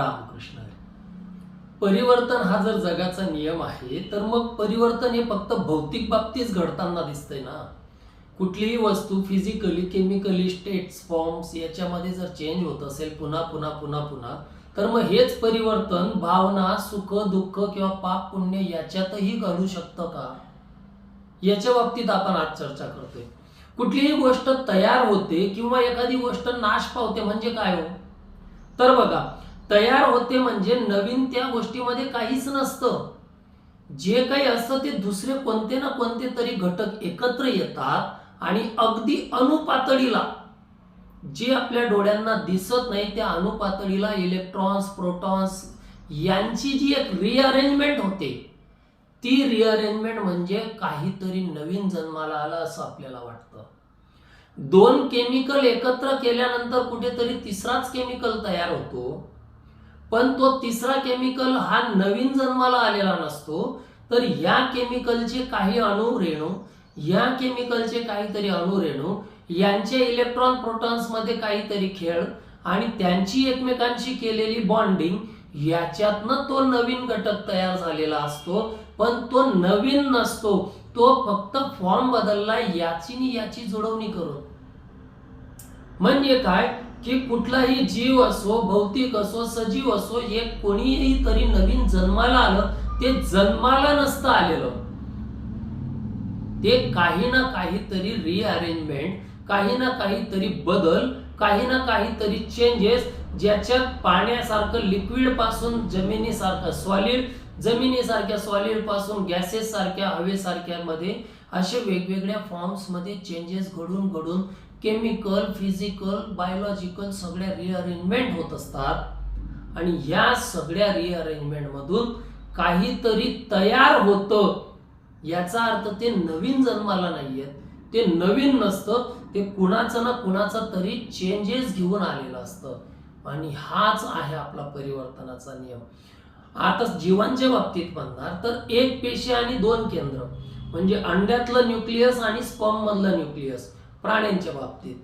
रामकृष्ण परिवर्तन हा जर जगाचा नियम आहे तर मग परिवर्तन हे फक्त भौतिक बाबतीत घडताना दिसतंय ना? कुठलीही वस्तू फिजिकली केमिकली स्टेट्स फॉर्म्स याच्यामध्ये जर चेंज होत असेल पुन्हा पुन्हा पुन्हा पुन्हा तर मग हेच परिवर्तन भावना सुख दुःख किंवा पाप पुण्य याच्यातही घडू शकतं का? याच्या बाबतीत आपण आज चर्चा करतोय. कुठलीही गोष्ट तयार होते किंवा एखादी गोष्ट नाश पावते म्हणजे काय हो? तर बघा तयार होते म्हणजे नवीन त्या गोष्टीमध्ये काहीच नसतं. जे काही असतं ते दुसरे कोणते ना कोणते तरी घटक एकत्र येतात आणि अगदी अणुपातळीला जे आपल्या डोळ्यांना दिसत नाही त्या अणुपातळीला इलेक्ट्रॉन्स प्रोटॉन्स यांची जी एक रिअरेंजमेंट होते ती रिअरेंजमेंट म्हणजे काहीतरी नवीन जन्माला आलं असं आपल्याला वाटतं. दोन केमिकल एकत्र केल्यानंतर कुठेतरी तिसराच केमिकल तयार होतो. पण तो तिसरा केमिकल हा नवीन जन्माला आलेला नसतो. तर या केमिकलचे काही अणुरेणू या केमिकलचे काहीतरी अणुरेणू यांचे इलेक्ट्रॉन प्रोटॉन्समध्ये काहीतरी खेळ आणि त्यांची एकमेकांशी केलेली बॉन्डिंग याच्यातनं तो नवीन घटक तयार झालेला असतो. पण तो नवीन नसतो. तो फक्त फॉर्म बदलला याची याची जुळवणी करून. म्हणजे काय? की कुठलाही जीव असो भौतिक असो सजीव असो हे कोणीही तरी नवीन जन्माला आलं ते जन्माला नसतं आलेलं. ते काही ना काहीतरी रिअरेंजमेंट काही ना काहीतरी बदल काही ना काहीतरी चेंजेस ज्याच्यात पाण्यासारखं लिक्विडपासून जमिनीसारखं सॉलिड जमिनीसारख्या सॉलिडपासून गॅसेस सारख्या हवेसारख्या मध्ये असे वेगवेगळ्या फॉर्म्समध्ये चेंजेस घडून घडून केमिकल फिजिकल बायोलॉजिकल सगळ्या रिअरेंजमेंट होत असतात. आणि या सगळ्या रिअरेंजमेंटमधून काहीतरी तयार होतं. याचा अर्थ ते नवीन जन्माला नाहीयेत. ते नवीन नसतं. ते कुणाचं ना कुणाचा तरी चेंजेस घेऊन आलेलं असतं. आणि हाच आहे आपला परिवर्तनाचा नियम. आता जीवांच्या बाबतीत म्हणणार तर एक पेशी आणि दोन केंद्र. म्हणजे अंड्यातलं न्यूक्लियस आणि स्पर्म मधलं न्यूक्लियस प्राण्यांच्या बाबतीत.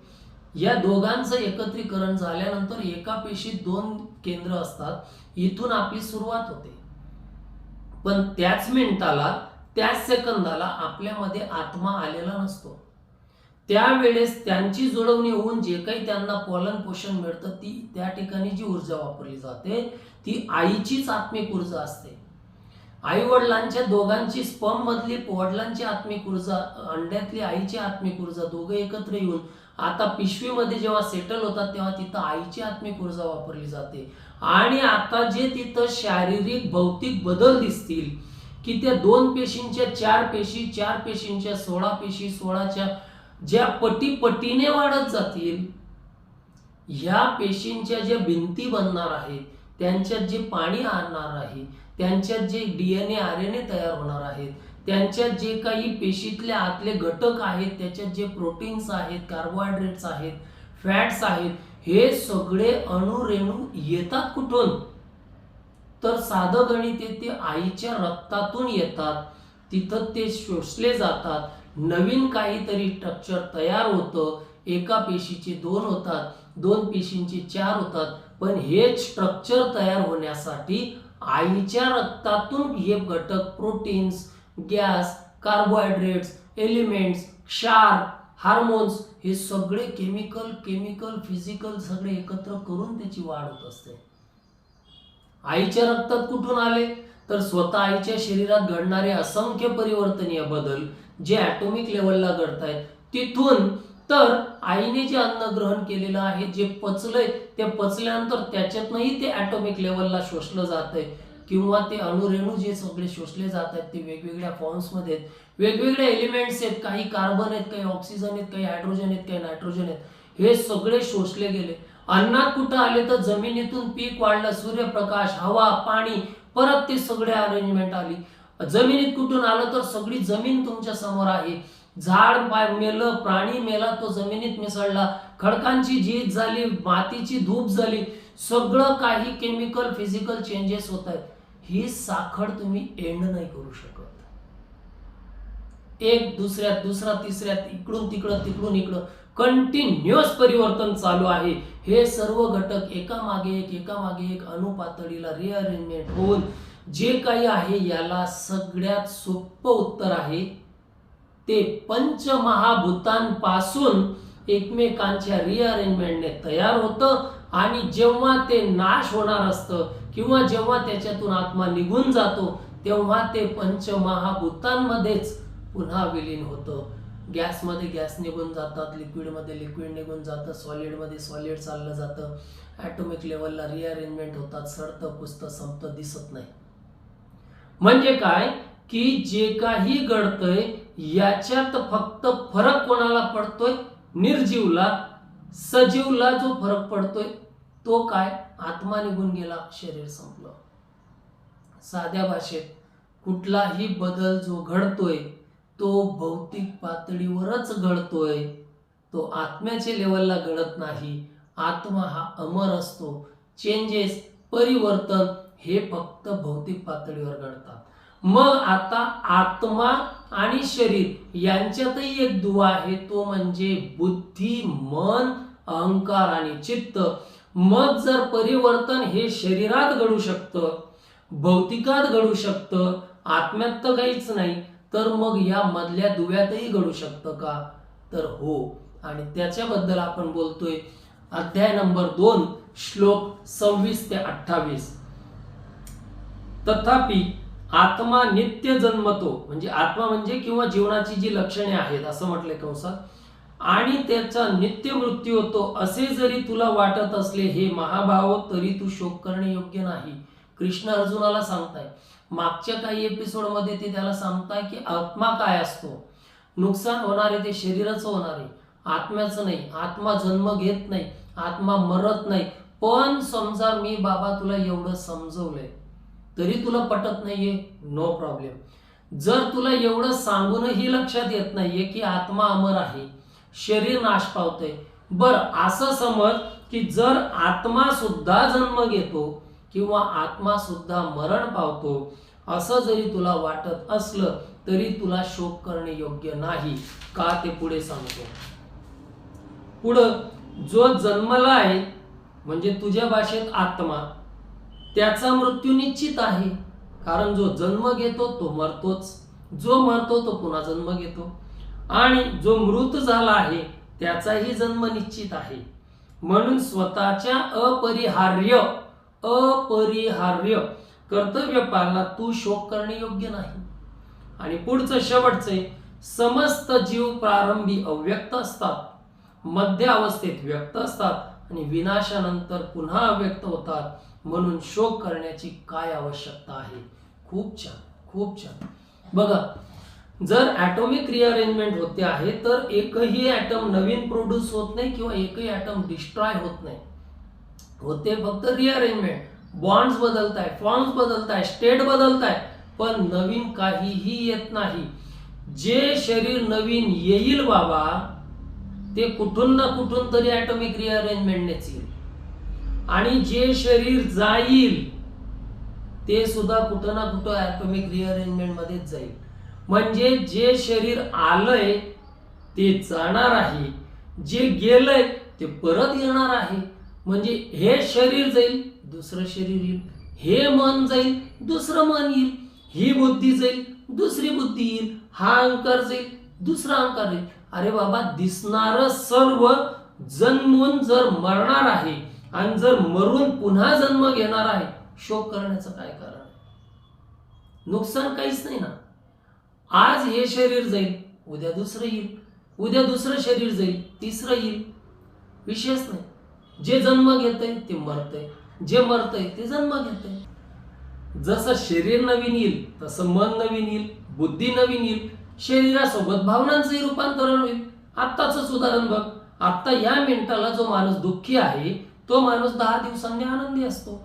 या दोघांचं एकत्रीकरण झाल्यानंतर एका पेशीत दोन केंद्र असतात. इथून आपली सुरुवात होते. पण त्याच मिनिटाला त्याच सेकंदाला आपल्यामध्ये आत्मा आलेला नसतो. त्यावेळेस त्यांची जुळवणी होऊन जे काही त्यांना पालन पोषण मिळतं ती त्या ठिकाणी जी ऊर्जा वापरली जाते ती आईचीच आत्मिक ऊर्जा असते. आई वडिलांच्या दोघांची स्पर्म मधली वडिलांची आत्मिक ऊर्जा अंड्यातली आईची आत्मिक ऊर्जा दोघं एकत्र येऊन आता पिशवीमध्ये जेव्हा सेटल होतात तेव्हा तिथं आईची आत्मिक ऊर्जा वापरली जाते. आणि आता जे तिथं शारीरिक भौतिक बदल दिसतील की त्या दोन पेशींच्या चार पेशी चार पेशींच्या सोळा पेशी सोळाच्या ज्या पटी पटीने वाढत जातील ह्या पेशींच्या ज्या भिंती बनणार आहेत त्यांच्यात जे पाणी आणणार आहे त्यांच्यात जे डीएनए आर एन ए तयार होणार आहेत त्यांच्यात जे काही पेशीतले आतले घटक आहेत त्याच्यात जे प्रोटीन्स आहेत कार्बोहायड्रेट्स आहेत फॅट्स आहेत हे सगळे अणुरेणू येतात कुठून? तर साधं गणित आहे ते आईच्या रक्तातून येतात तिथं ते शोषले जातात नवीन काहीतरी स्ट्रक्चर तयार होतं एका पेशीचे दोन होतात दोन पेशींचे चार होतात पण हे स्ट्रक्चर तयार होण्यासाठी आईच्या रक्तातून हे घटक प्रोटीन्स गॅस कार्बोहायड्रेट्स एलिमेंट्स क्षार हार्मोन्स हे सगळे केमिकल केमिकल फिजिकल सगळे एकत्र करून त्याची वाढ होत असते. आईच्या रक्तात कुठून आले? तर स्वतः आईच्या शरीरात घडणारे असंख्य परिवर्तनीय बदल जे ॲटॉमिक लेवलला घडत आहेत तिथून तर आईने जे अन्न ग्रहण केलेलं आहे जे पचलंय ते पचल्यानंतर त्याच्यातनंही ते ॲटॉमिक लेवलला शोषलं जात आहे. किंवा ते अणुरेणू जे सगळे शोषले जात आहेत ते वेगवेगळ्या फॉर्म्समध्ये आहेत. वेगवेगळे एलिमेंट्स आहेत काही कार्बन आहेत काही ऑक्सिजन आहेत काही हायड्रोजन आहेत काही नायट्रोजन आहेत. हे सगळे शोषले गेले. अन्नात कुठं आले तर जमिनीतून पीक वाढलं सूर्यप्रकाश हवा पाणी परत ते सगळे अरेंजमेंट आली. जमिनीत कुठून आलं तर सगळी जमीन तुमच्यासमोर आहे. झाड पाय मेलं प्राणी मेला तो जमिनीत मिसळला. खडकांची झीज झाली मातीची धूप झाली. सगळं काही केमिकल फिजिकल चेंजेस होत आहेत. ही साखर तुम्ही एंड नाही करू शकत. एक दुसऱ्यात दुसरा तिसऱ्यात इकडून तिकडं तिकडून इकडं. कंटिन्युअस परिवर्तन चालू आहे. हे सर्व घटक एका मागे एक एका मागे एक अणुपातळीला रिअरेंजमेंट होऊन जे काही आहे याला सगळ्यात सोपं उत्तर आहे ते पंचमहाभूतांपासून एकमेकांच्या रिअरेंजमेंटने तयार होतं आणि जेव्हा ते नाश होणार असतं किंवा जेव्हा त्याच्यातून आत्मा निघून जातो तेव्हा ते पंचमहाभूतांमध्येच पुन्हा विलीन होतं. गॅसमध्ये गॅस निघून जातात लिक्विडमध्ये लिक्विड निघून जातं सॉलिडमध्ये सॉलिड चाललं जातं. ॲटोमिक लेवलला रिअरेंजमेंट होतात सडतं पुसतं संपतं दिसत नाही. म्हणजे काय? की जे काही घडतंय याच्यात फक्त फरक कोणाला पडतोय? निर्जीवला. सजीवला जो फरक पडतोय तो काय? आत्मा निघून गेला शरीर संपलं. साध्या भाषेत कुठलाही बदल जो घडतोय तो भौतिक पातळीवरच घडतोय. तो आत्म्याच्या लेवलला घडत नाही. आत्मा हा अमर असतो. चेंजेस परिवर्तन हे फक्त भौतिक पातळीवर घडतात. मग आता आत्मा आणि शरीर यांच्यातही एक दुवा आहे. तो म्हणजे बुद्धी मन अहंकार आणि चित्त. मग जर परिवर्तन हे शरीरात घडू शकतं भौतिकात घडू शकतं आत्म्यात तर काहीच नाही तर मग या मधल्या दुव्यातही घडू शकतं का? तर हो. आणि त्याच्याबद्दल आपण बोलतोय अध्याय नंबर दोन श्लोक सव्वीस ते अठ्ठावीस. तथापि आत्मा नित्य जन्मतो. म्हणजे आत्मा म्हणजे किंवा जीवनाची जी लक्षणे आहेत असं म्हटलंय कंसात आणि त्याचा नित्य मृत्यू होतो असे जरी तुला वाटत असले हे महाभाव तरी तू शोक करणे योग्य नाही. कृष्ण अर्जुनाला सांगताय मागच्या काही एपिसोडमध्ये ते त्याला सांगताय की आत्मा काय असतो? नुकसान होणारे ते शरीराचं होणार. आहे आत्म्याचं नाही. आत्मा जन्म घेत नाही. आत्मा मरत नाही. पण समजा मी बाबा तुला एवढं समजवलंय. तरी तुला पटत नाहीये. नो प्रॉब्लेम जर तुला एवढं सांगूनही लक्षात येत नाहीये की आत्मा अमर आहे शरीर नाश पावतंय बर असं समज की जर आत्मा सुद्धा जन्म घेतो किंवा आत्मा सुद्धा मरण पावतो असं जरी तुला वाटत असलं तरी तुला शोक करणे योग्य नाही. का ते पुढे सांगतो? पुढं जो जन्मला आहे म्हणजे तुझ्या भाषेत आत्मा त्याचा मृत्यू निश्चित आहे. कारण जो जन्म घेतो तो मरतोच. जो मरतो तो पुन्हा जन्म घेतो. आणि जो मृत झाला आहे त्याचाही जन्म निश्चित आहे. म्हणून स्वतःच्या अपरिहार्य अपरिहार्य कर्तव्य पालना तू शोक करणे योग्य नाही. आणि पुढचं शेवटचे समस्त जीव प्रारंभी अव्यक्त असतात. मध्य अवस्थेत व्यक्त असतात आणि विनाशानंतर पुन्हा अव्यक्त होतात. म्हणून शोक करण्याची काय आवश्यकता आहे? खूप छान खूप छान. बघा जर ॲटॉमिक रिअरेंजमेंट होते आहे तर एकही ॲटम नवीन प्रोड्यूस होत नाही किंवा एकही ॲटम डिस्ट्रॉय होत नाही. होते फक्त रिअरेंजमेंट बॉन्ड्स बदलताय फॉर्म्स बदलताय स्टेट बदलताय पण नवीन काहीही येत नाही. जे शरीर नवीन येईल बाबा ते कुठून ना कुठून तरी ॲटॉमिक रिअरेंजमेंटनेच येईल. आणि जे शरीर जाईल ते सुद्धा कुठं ना कुठं ॲटॉमिक रिअरेंजमेंट मध्येच जाईल. म्हणजे जे शरीर आलंय ते जाणार आहे. जे गेलंय ते परत येणार आहे. म्हणजे हे शरीर जाईल दुसरं शरीर येईल. हे मन जाईल दुसरं मन येईल. ही बुद्धी जाईल दुसरी बुद्धी येईल. हा अंकार जाईल दुसरा अंकार येईल अरे बाबा दिसणार सर्व जन्मून जर मरणार आहे आणि जर मरून पुन्हा जन्म घेणार आहे शोक करण्याचं काय कारण? नुकसान काहीच नाही ना. आज हे शरीर जाईल उद्या दुसरं येईल उद्या दुसरं शरीर जाईल तिसरं येईल. विशेष नाही. जे जन्म घेतंय ते मरतंय. जे मरतंय ते जन्म घेतंय. जसं शरीर नवीन येईल तसं मन नवीन येईल बुद्धी नवीन येईल शरीरासोबत भावनांचंही रूपांतरण होईल. आत्ताच उदाहरण बघ. आत्ता या मिनिटाला जो माणूस दुःखी आहे तो माणूस दहा दिवसांनी आनंदी असतो.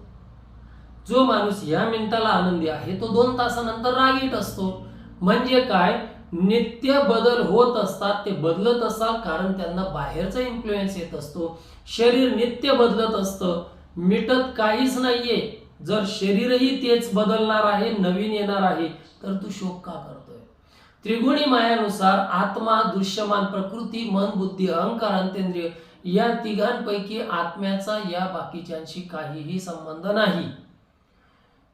जो माणूस या मिनिटाला आनंदी आहे तो दोन तासानंतर रागीट असतो. म्हणजे काय? नित्य बदल होत असतात ते बदलत असतात कारण त्यांना बाहेरचा इन्फ्लुएन्स येत असतो. शरीर नित्य बदलत असतं. मिटत काहीच नाहीये. जर शरीरही तेच बदलणार आहे नवीन येणार आहे तर तू शोक का करतोय? त्रिगुणी मायानुसार आत्मा दृश्यमान प्रकृती मन बुद्धी अहंकार अंतेंद्रिय या तिघांपैकी आत्म्याचा या बाकीच्यांशी काहीही संबंध नाही.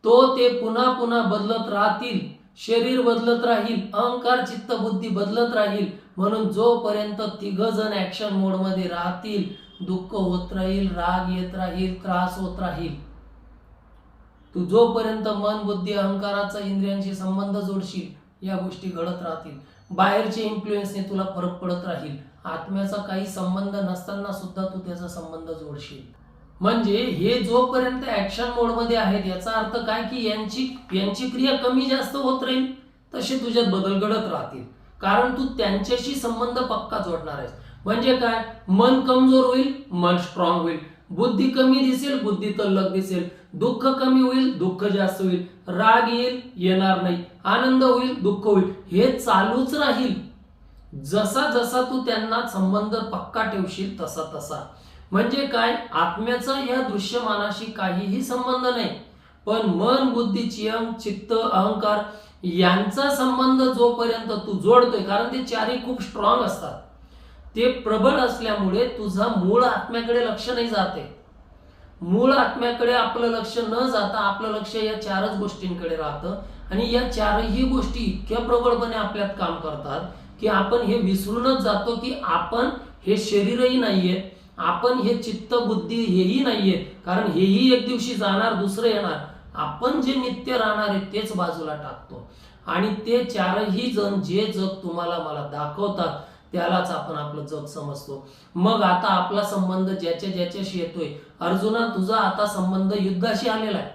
तो ते पुन्हा पुन्हा बदलत राहतील शरीर बदलत राहील अहंकार चित्त बुद्धी बदलत राहील म्हणून जोपर्यंत तिघ जण ऍक्शन मोडमध्ये राहतील दुःख होत राहील राग येत राहील त्रास होत राहील. तू जोपर्यंत मन बुद्धी अहंकाराचा इंद्रियांशी संबंध जोडशील या गोष्टी घडत राहतील. बाहेरचे इन्फ्लुएन्सने तुला फरक पडत राहील. आत्म्याचा काही संबंध नसताना सुद्धा तू त्याचा संबंध जोडशील. म्हणजे हे जोपर्यंत ऍक्शन मोडमध्ये आहेत याचा अर्थ काय की यांची यांची क्रिया कमी जास्त होत राहील तसे तुझ्यात बदल घडत राहतील. कारण तू त्यांच्याशी संबंध पक्का जोडणार आहेस. म्हणजे काय? मन कमजोर होईल मन स्ट्रॉंग होईल. बुद्धी कमी दिसेल बुद्धी तल्लक दिसेल. दुःख कमी होईल दुःख जास्त होईल. राग येईल येणार नाही. आनंद होईल दुःख होईल. हे चालूच राहील. जसा जसा तू त्यांना संबंध पक्का ठेवशील तसा तसा. म्हणजे काय? आत्म्याचा या दृश्यमानाशी काहीही संबंध नाही. पण मन बुद्धी चियम चित्त अहंकार यांचा संबंध जोपर्यंत तू जोडतोय कारण ते चारही खूप स्ट्रॉंग असतात. ते प्रबळ असल्यामुळे तुझा मूळ आत्म्याकडे लक्ष नाही जाते. मूळ आत्म्याकडे आपलं लक्ष न जाता आपलं लक्ष या चारच गोष्टींकडे राहतं. आणि या चारही गोष्टी इतक्या प्रबळपणे आपल्यात काम करतात की आपण हे विसरूनच जातो की आपण हे शरीरही नाहीये आपण हे चित्त बुद्धी हेही नाहीये कारण हेही एक दिवशी जाणार दुसरं येणार. आपण जे नित्य राहणार आहे तेच बाजूला टाकतो. आणि ते चारही जण जे जग तुम्हाला मला दाखवतात त्यालाच आपण आपलं जग समजतो. मग आता आपला संबंध ज्याच्या ज्याच्याशी येतोय अर्जुना तुझा आता संबंध युद्धाशी आलेला आहे.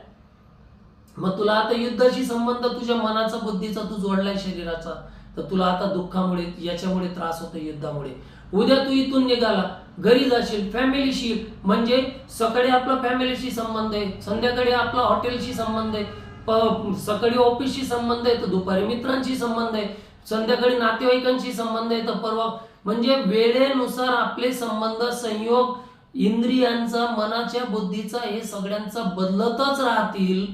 मग तुला आता युद्धाशी संबंध तुझ्या मनाचा बुद्धीचा तू जोडलाय शरीराचा. तर तुला आता दुःखामुळे याच्यामुळे त्रास होतो युद्धामुळे. उद्या तू इथून निघाला घरी जाशील फॅमिलीशी म्हणजे सकाळी आपला फॅमिलीशी संबंध आहे संध्याकाळी आपला हॉटेलशी संबंध आहे सकाळी ऑफिसशी संबंध आहे तर दुपारी मित्रांशी संबंध आहे संध्याकाळी नातेवाईकांशी संबंध आहे तर परवा म्हणजे वेळेनुसार आपले संबंध संयोग इंद्रियांचा मनाच्या बुद्धीचा हे सगळ्यांचा बदलतच राहतील.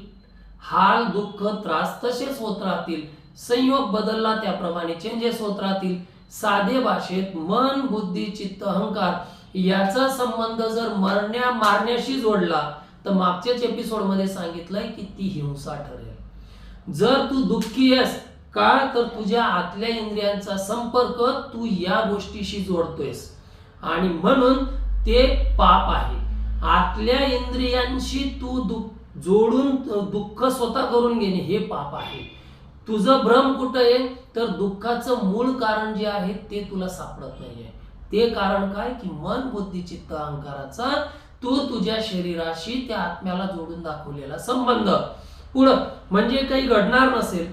हाल दुःख त्रास तसेच होत राहतील. संयोग बदलला त्याप्रमाणे. चेंजेस होत राहतील साधे भाषेत मन बुद्धी चित्त अहंकार याचा संबंध जर मरण्या मारण्याशी जोडला तर मागच्याच एपिसोडमध्ये सांगितलंय की ती हिंसा ठरेल. जर तू दुःखी आहेस का तर तुझ्या आतल्या इंद्रियांचा संपर्क तू या गोष्टीशी जोडतोयस. आणि म्हणून ते पाप आहे. आतल्या इंद्रियांशी तू दुःख जोडून दुःख स्वतः करून घेणे हे पाप आहे. तुझं भ्रम कुठं आहे? तर दुःखाचं मूळ कारण जे आहे ते तुला सापडत नाहीये. ते कारण काय? की मन बुद्धी चित्त अहंकाराचा तू तुझ्या शरीराशी त्या आत्म्याला जोडून दाखवलेला संबंध. पुढं म्हणजे काही घडणार नसेल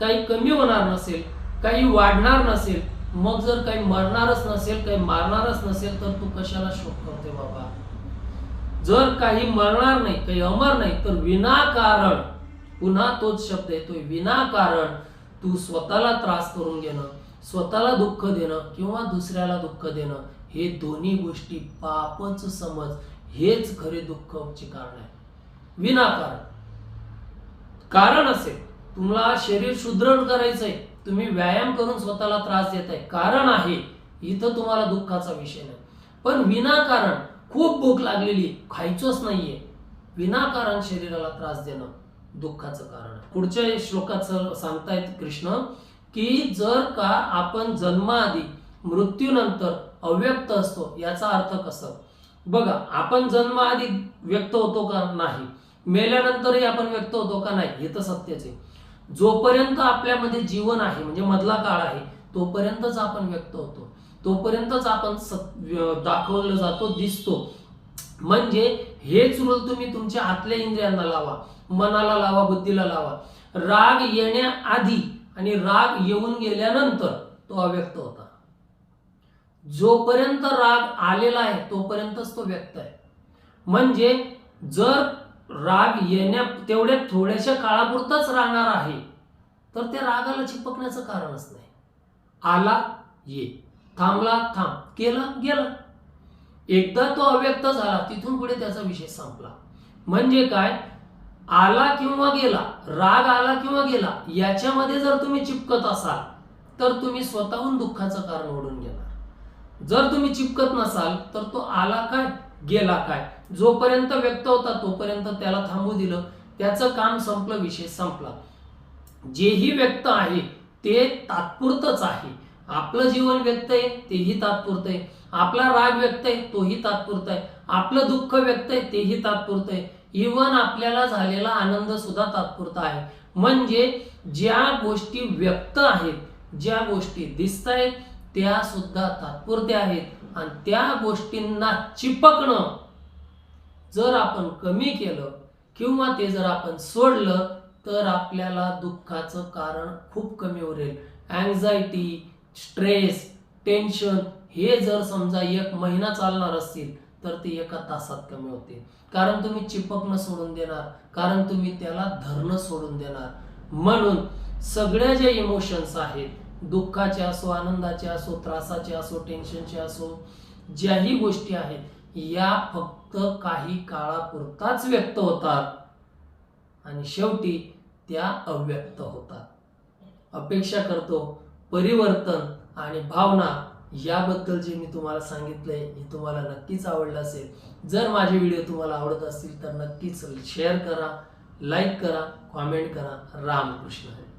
काही कमी होणार नसेल काही वाढणार नसेल मग जर काही मरणारच नसेल काही मारणारच नसेल तर तू कशाला शोक करते बाबा? जर काही मरणार नाही काही अमर नाही तर विनाकारण पुन्हा तोच शब्द येतोय. विनाकारण तू स्वतःला त्रास करून घेणं स्वतःला दुःख देणं किंवा दुसऱ्याला दुःख देणं हे दोन्ही गोष्टी पापच समज. हेच खरे दुःखाचे कारण आहे. विनाकारण. कारण असेल. तुम्हाला शरीर सुदृढ करायचंय. तुम्ही व्यायाम करून स्वतःला त्रास देताय. कारण आहे. इथं तुम्हाला दुःखाचा विषय नाही. पण विनाकारण खूप भूक लागलेली खायचंच नाहीये. विनाकारण शरीराला त्रास देणं. दुःखाचं कारण. पुढच्या श्लोकाचं सांगतायत कृष्ण की जर का आपण जन्माआधी मृत्यूनंतर अव्यक्त असतो याचा अर्थ कसं? बघा आपण जन्माआधी व्यक्त होतो का नाही? मेल्यानंतरही आपण व्यक्त होतो का नाही? हे तर सत्यच आहे. जोपर्यंत आपल्यामध्ये जीवन आहे म्हणजे मधला काळ आहे तोपर्यंतच आपण व्यक्त होतो. तोपर्यंतच आपण दाखवलं जातो दिसतो. म्हणजे हेच रूल तुम्ही तुमच्या आतल्या इंद्रियांना लावा. मनाला लावा बुद्धीला लावा. राग येण्याआधी आणि राग येऊन गेल्यानंतर तो अव्यक्त होता. जोपर्यंत राग आलेला आहे तोपर्यंतच तो व्यक्त आहे. म्हणजे जर राग येण्या तेवढ्या थोड्याशा काळापुरताच राहणार आहे तर त्या रागाला चिपकण्याचं कारणच नाही. आला ये. थांबला थांब. केला गेला. एकदा तो अव्यक्त झाला तिथून पुढे त्याचा विषय संपला. म्हणजे काय? आला किंवा गेला राग आला किंवा गेला याच्यामध्ये जर तुम्ही चिपकत असाल तर तुम्ही स्वतःहून दुःखाचं कारण ओढून घेणार. जर तुम्ही चिपकत नसाल तर तो आला काय गेला काय? जोपर्यंत व्यक्त होता तोपर्यंत त्याला थांबू दिलं. त्याचं काम संपलं विषय संपला. जेही व्यक्त आहे ते तात्पुरतच आहे. आपलं जीवन व्यक्त आहे तेही तात्पुरतं आहे. आपला राग व्यक्त आहे तोही तात्पुरता आहे. आपलं दुःख व्यक्त आहे तेही तात्पुरतं आहे. इवन आपल्याला झालेला आनंद सुद्धा तात्पुरता आहे. म्हणजे ज्या गोष्टी व्यक्त आहेत ज्या गोष्टी दिसत आहेत त्या सुद्धा तात्पुरत्या आहेत. आणि त्या गोष्टींना चिपकणं जर आपण कमी केलं किंवा ते जर आपण सोडलं तर आपल्याला दुःखाचं कारण खूप कमी उरेल. अँझायटी स्ट्रेस टेन्शन हे जर समजा एक महिना चालणार असतील तर ते एका तासात कमी होते. कारण तुम्ही चिपकणं सोडून देणार कारण तुम्ही त्याला धरणं सोडून देणार. म्हणून सगळ्या ज्या इमोशन्स आहेत दुःखाचे असो आनंदाचे असो त्रासाचे असो टेन्शनचे असो ज्याही गोष्टी आहेत या फक्त काही काळापुरताच व्यक्त होतात. आणि शेवटी त्या अव्यक्त होतात. अपेक्षा करतो परिवर्तन आणि भावना याबद्दल जे मी तुम्हाला सांगितलंय हे तुम्हाला नक्कीच आवडलं असेल जर माझे व्हिडिओ तुम्हाला आवडत असतील तर नक्कीच शेअर करा लाईक करा कॉमेंट करा रामकृष्ण हरी.